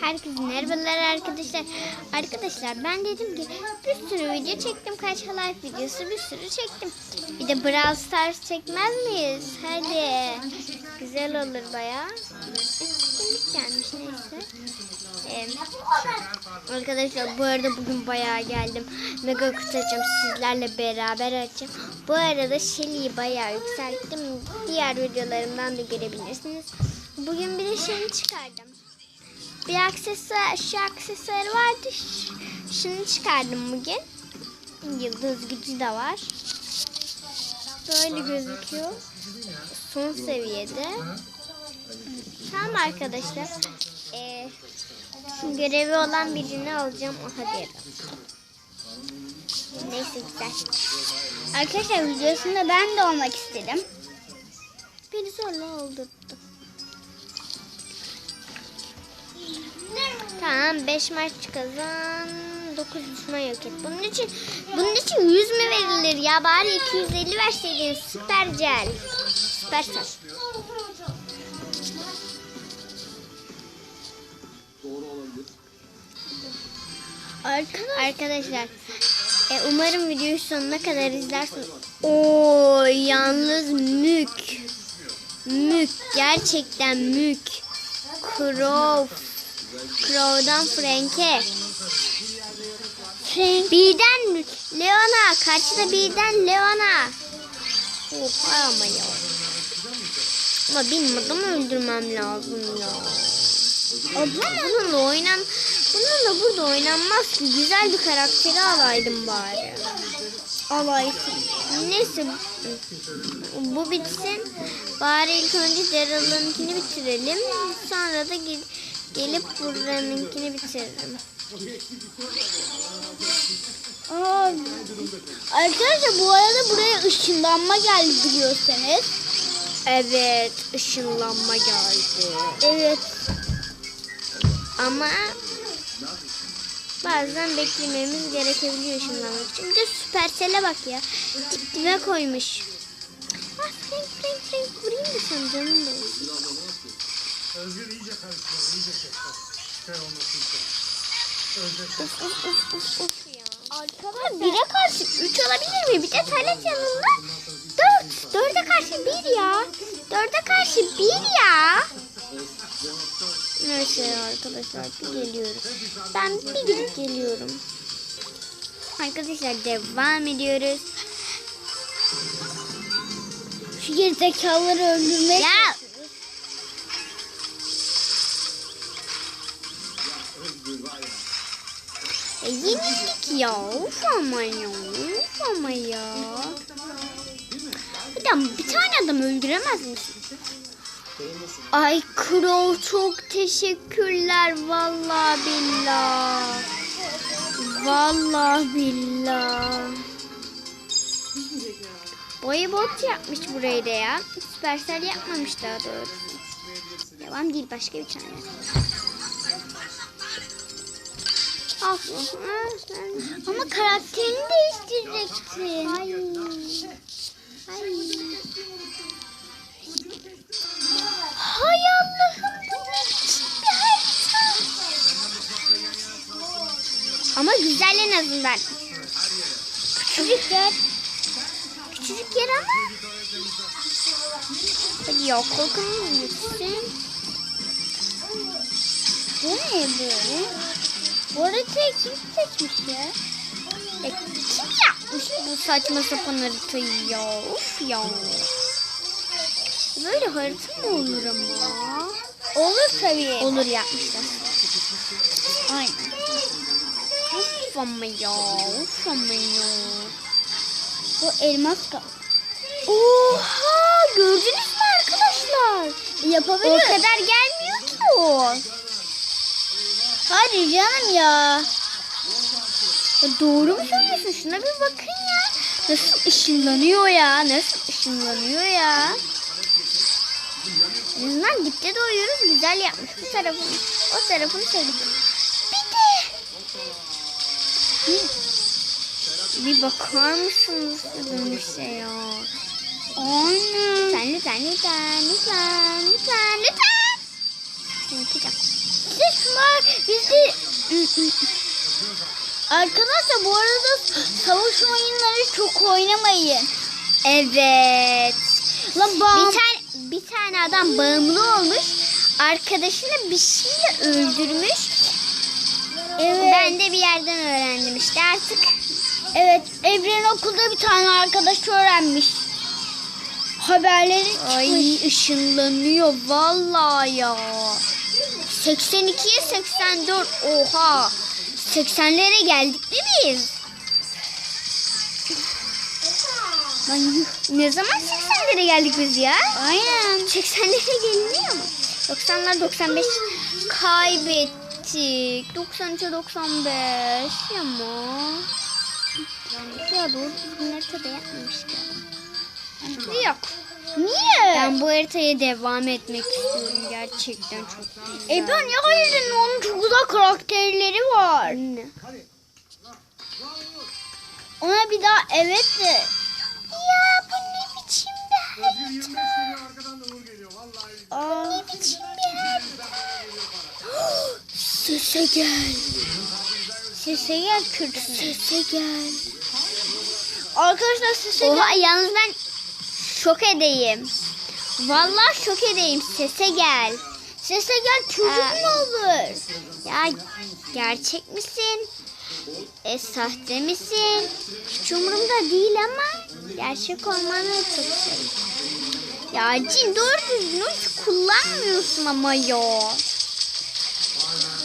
Herkese merhabalar arkadaşlar. Arkadaşlar ben dedim ki bir sürü video çektim. Kaç life videosu bir sürü çektim. Bir de Brawl Stars çekmez miyiz? Hadi. Güzel olur baya. Etkinlik gelmiş neyse. Ee, arkadaşlar bu arada bugün bayağı geldim. Mega kutu açacağım sizlerle beraber açacağım. Bu arada Shelly'yi bayağı yükselttim. Diğer videolarımdan da görebilirsiniz. Bugün bir de şeyini çıkardım. Bir aksesuar, şu aksesuar vardı. Şunu çıkardım bugün. Yıldız gücü de var. Böyle gözüküyor. Son seviyede. Tamam arkadaşlar. Ee, görevi olan birini alacağım. Aha derim. Neyse güzel. Arkadaşlar videosunda ben de olmak istedim. Beni zorla oldurttu. Tamam 5 maç kazan 9 düşman yok et. Bunun için bunun için 100 mü verilir ya bari 250 verseydin süper gel. Süper saç. Arkadaşlar Arkadaşlar e, umarım videoyu sonuna kadar izlersiniz. Oo yalnız mük. Mük gerçekten mük. Crow. Crow'dan Frank'e. Frank. Birden Leona. Karşıda birden Leona. Oha ama ya. Ama benim adamı öldürmem lazım ya. Bununla oynan bununla burada oynanmaz ki. Güzel bir karakteri alaydım bari. alaysın. Neyse bu bitsin. Bari ilk önce Daryl'ınkini bitirelim. Sonra da gel- gelip buranınkini bitiririm. Aa, arkadaşlar bu arada buraya ışınlanma geldi biliyorsanız. Evet, ışınlanma geldi. Evet. Ama bazen beklememiz gerekebiliyor ışınlanmak için. Bir de Supercell'e bak ya. Dip dibe koymuş. Ah Frank Frank Frank vurayım da sen canım da olsun. İyice çek. Şey olmasın için. Of of of of of ya. Arkadaşlar Bire karşı 3 olabilir mi? Bir de talet yanında 4. 4'e karşı 1 ya. 4'e karşı 1 ya. Neyse arkadaşlar bir geliyorum. Ben bir gidip geliyorum. Arkadaşlar devam ediyoruz. şu gerizekalıları öldürmek. Ya yenildik ya. Of ama ya. Of ama ya. De, bir tane adam öldüremez misin? Ay Crow çok teşekkürler. Vallahi billah. Vallahi billah. Boyu bot yapmış burayı da ya. Süpersel yapmamış daha doğrusu. Devam değil başka bir tane. Ama karakterini değiştireceksin. Ay. Ay. Hay Allah'ım bu bir. Ama güzel en azından. Küçücük yer. Küçücük yer ama. Hadi ya korkumuz gitsin. Bu ne böyle? Bu haritayı kim seçmiş ya? E, kim yapmış bu saçma sapan haritayı ya? Of ya. Böyle harita mı olur ama? Olur tabii. Olur yapmışlar. Aynen. Of ama ya. Of ama ya. Bu elmas kal. Oha gördünüz mü arkadaşlar? Yapabilir. O kadar gelmiyor ki o. Hadi canım ya. Ya doğru mu söylüyorsun? Şuna bir bakın ya. Nasıl ışınlanıyor ya? Nasıl ışınlanıyor ya? En azından dipte doyuyoruz. Güzel yapmış. Bu tarafını, o tarafını sevdik. Bir de bir, bir bakar mısınız dönüşe ya? Aynen. Lütfen lütfen lütfen lütfen lütfen lütfen. Çünkü çıkacağım. Sıçma bizi... Arkadaşlar bu arada savaş oyunları çok oynamayın. Evet. Lan Bir tane bir tane adam bağımlı olmuş. Arkadaşını bir şeyle öldürmüş. Evet. Ben de bir yerden öğrendim işte artık. Evet, Evren okulda bir tane arkadaş öğrenmiş. Haberleri çıkmış. Ay ışınlanıyor vallahi ya. 82'ye 84 oha. 80'lere geldik değil miyiz? Lan. Ne zaman 80'lere geldik biz ya? Aynen. 80'lere geliniyor mu? 90'lar 95 kaybettik. 93'e 95 ama. Ya doğru düzgün haritada yapmamışlar. Yok. Niye? Ben bu haritaya devam etmek istiyorum gerçekten çok güzel. E ben ya hayır onun çok güzel karakterleri var. Ne? Ona bir daha evet de. Ya bu ne biçim bir Özgür 25 geliyor arkadan da Uğur geliyor. Vallahi Aa, biçim bir harita? sese gel. Sese gel kötü. Sese gel. Arkadaşlar sese gel. Oha yalnız ben şok edeyim. Vallahi şok edeyim. Sese gel. Sese gel çocuk Aa. mu olur? Ya gerçek misin? E sahte misin? Hiç umurumda değil ama gerçek olmanı çok isterim. Ya cin doğru düzgün ulti kullanmıyorsun ama ya.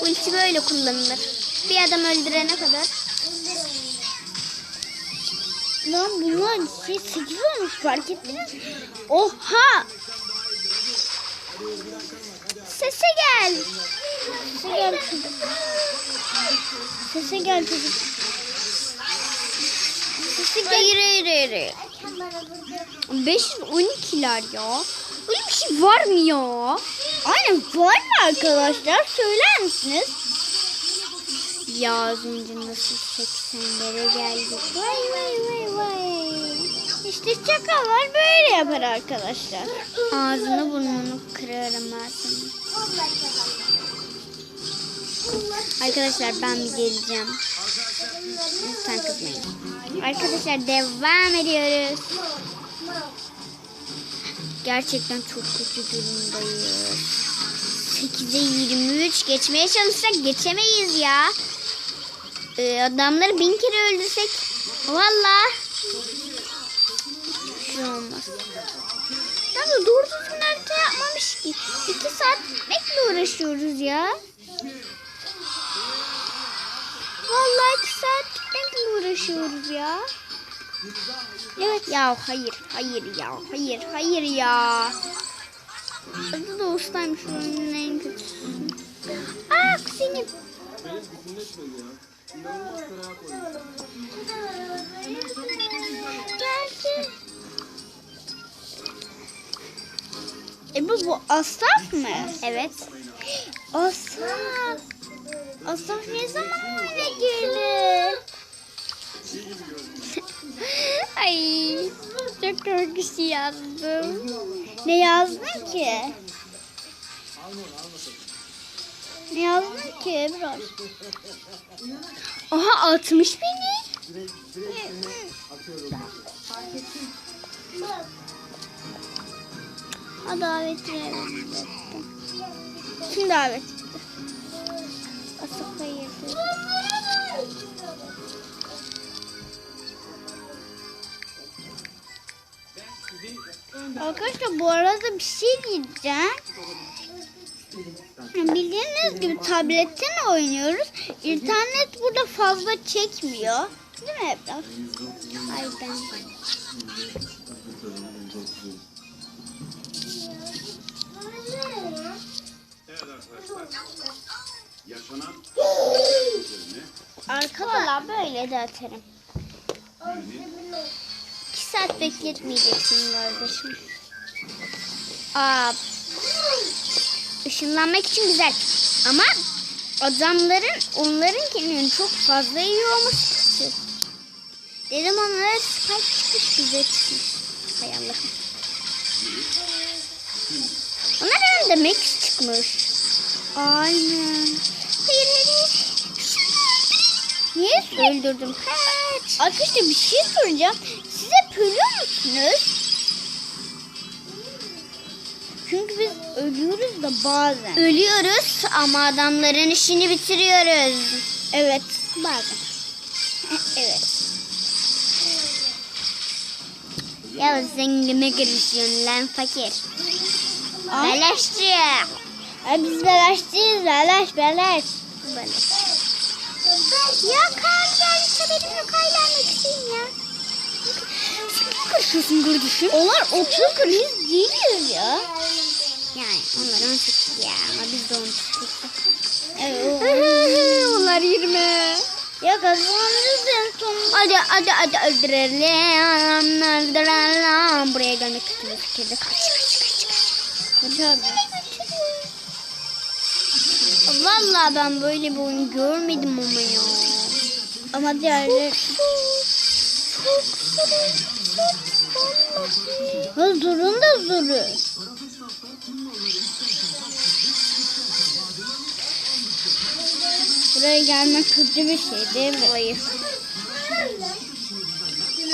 Ulti böyle kullanılır. Bir adam öldürene kadar. Lan bunlar şey 8 olmuş fark ettiniz? Oha! Sese gel. Sese gel çocuk. Sese gel çocuk. Sese gel. Hayır hayır hayır. hayır. 512'ler ya. Öyle bir şey var mı ya? Aynen var mı arkadaşlar? Söyler misiniz? Ya az önce nasıl 80'lere geldik. Vay vay vay. İşte çakallar böyle yapar arkadaşlar. Ağzını burnunu kırarım ben. Arkadaşlar ben bir geleceğim. Lütfen kızmayın. Arkadaşlar devam ediyoruz. Gerçekten çok kötü durumdayız. 8'e 23 geçmeye çalışsak geçemeyiz ya. Ee, adamları bin kere öldürsek valla şey olmaz. Da doğru düzgün harita yapmamış ki. 2 saat bekle uğraşıyoruz ya. Vallahi 2 saat bekle uğraşıyoruz ya. Evet ya hayır hayır ya hayır hayır ya. Adı da ustaymış oyunun en kötüsü. Aa kuzenim. Geldi. E bu, bu Asaf mı? Evet. Asaf. Asaf ne zaman oyuna girdi? Ay çok korkusu yazdım. Ne yazdın ki? Ne yazdın ki Ebrar? Aha atmış beni. Ha davet verelim. Kim davet etti? Asıp hayırdır. Arkadaşlar bu arada bir şey diyeceğim. Bildiğiniz gibi tabletten oynuyoruz. İnternet burada fazla çekmiyor. Değil mi Ebrar? Ay ben. Yaşanan Valla böyle de atarım. İki saat bekletmeyeceksin kardeşim. Aa, ışınlanmak için güzel. Ama adamların onlarınkinin çok fazla iyi olması kötü. Dedim onlara spike çıkmış bize çıkmış. Hay Allah'ım. Onlara da max çıkmış. Aynen. Hayır hayır. Niye Öldürdüm. Kaç. Arkadaşlar bir şey soracağım. Siz hep ölüyor musunuz? Çünkü biz ölüyoruz da bazen. Ölüyoruz ama adamların işini bitiriyoruz. Evet bazen. evet. Ya zengime girişiyorsun lan fakir. Beleşçi. ay biz beleşçiyiz. Beleş beleş. Beleş. Ya kan gelirse benim yok isteyin ya. Sen karışıyorsun kardeşim? Onlar 30 kriz değiliz ya. Yani onlar 18 ya ama biz de 18. Evet. onlar 20. ya kazanırız sonunda. Hadi hadi hadi öldürelim. Öldürelim. Buraya gelmek kötü bir fikirdi. Kaç kaç kaç kaç. Kaç abi? Vallahi ben böyle bir oyun görmedim ama ya. Ama diğerleri... Ha zorun da zoru. Buraya gelmek kötü bir şey değil mi? Hayır.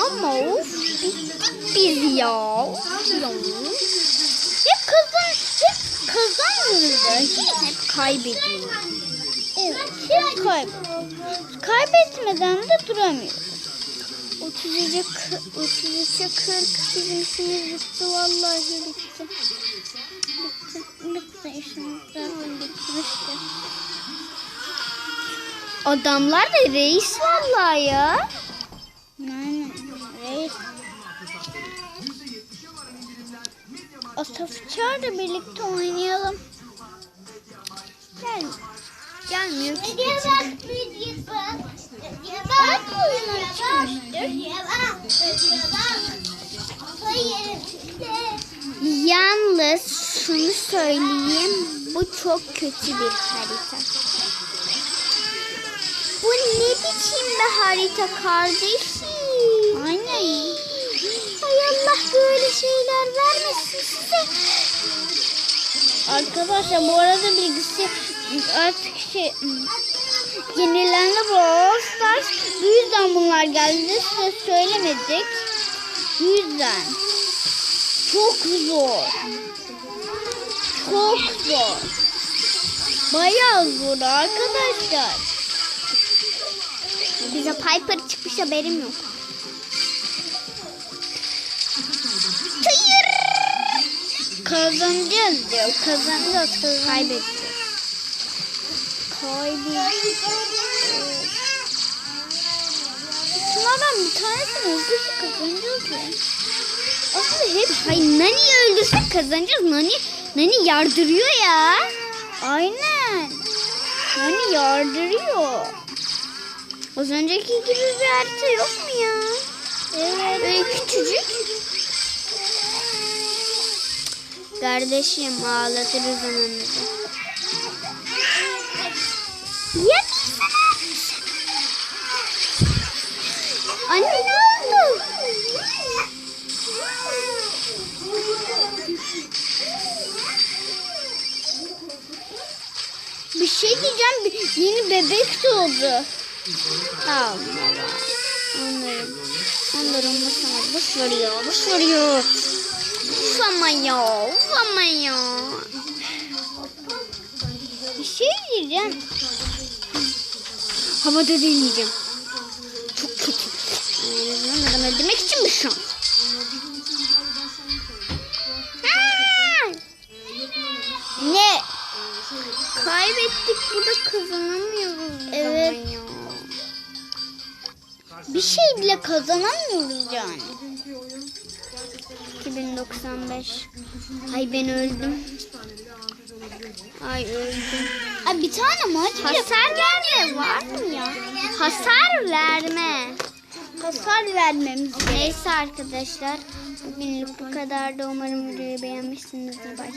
Ama of bittik biz ya. ya. Hep kazan, hep kazanmıyoruz. Hep kaybediyoruz. Evet, hep kayb. Kaybetmeden de duramıyoruz. 33'e 33'e 40 bizim işimiz bitti vallahi bitti. Bitti, bitti işimiz bitmişti. Adamlar da reis vallahi ya. Aynen, Asaf çağır birlikte oynayalım. Gel. Gelmiyor ki. Bak oyunlar çıkmıştır. Yalnız şunu söyleyeyim. Bu çok kötü bir harita. Bu ne biçim bir harita kardeşim? Aynen. Ay Allah böyle size. Arkadaşlar bu arada bilgisayar artık şey yenilendi Brawl Stars. Bu yüzden bunlar geldi. Size söylemedik. Bu yüzden. Çok zor. Çok zor. Bayağı zor arkadaşlar. Bize Piper çıkmış haberim yok. Kazanacağız diyor. Kazanacağız. kazanacağız. Kaybettik. Kaybettik. Şunlardan bir tanesini öldürse kazanacağız ya. Aslında hep hayır Nani'yi öldürsek kazanacağız. Nani, Nani yardırıyor ya. Aynen. Yani yardırıyor. Az önceki gibi bir harita yok mu ya? Evet. Böyle küçücük. Kardeşim ağlatırız anamızı. Ya Anne ne oldu? Bir şey diyeceğim. Yeni bebek doğdu. Allah. Onların, onların boş ver ya, boş ver ya. Uf ama ya, uf ama ya. Bir şey diyeceğim. Havada deneyeceğim. Çok kötü. Azından adam öldürmek için şans. Ha! Ne? Kaybettik burada kazanamıyoruz. Evet. Bir şey bile kazanamıyoruz yani. 2095. Ay ben öldüm. Ay öldüm. Ay bir tane maç Hasar verme var mı ya? Hasar verme. hasar vermemiz Neyse arkadaşlar. Bugünlük bu kadar da umarım videoyu beğenmişsinizdir. Bye.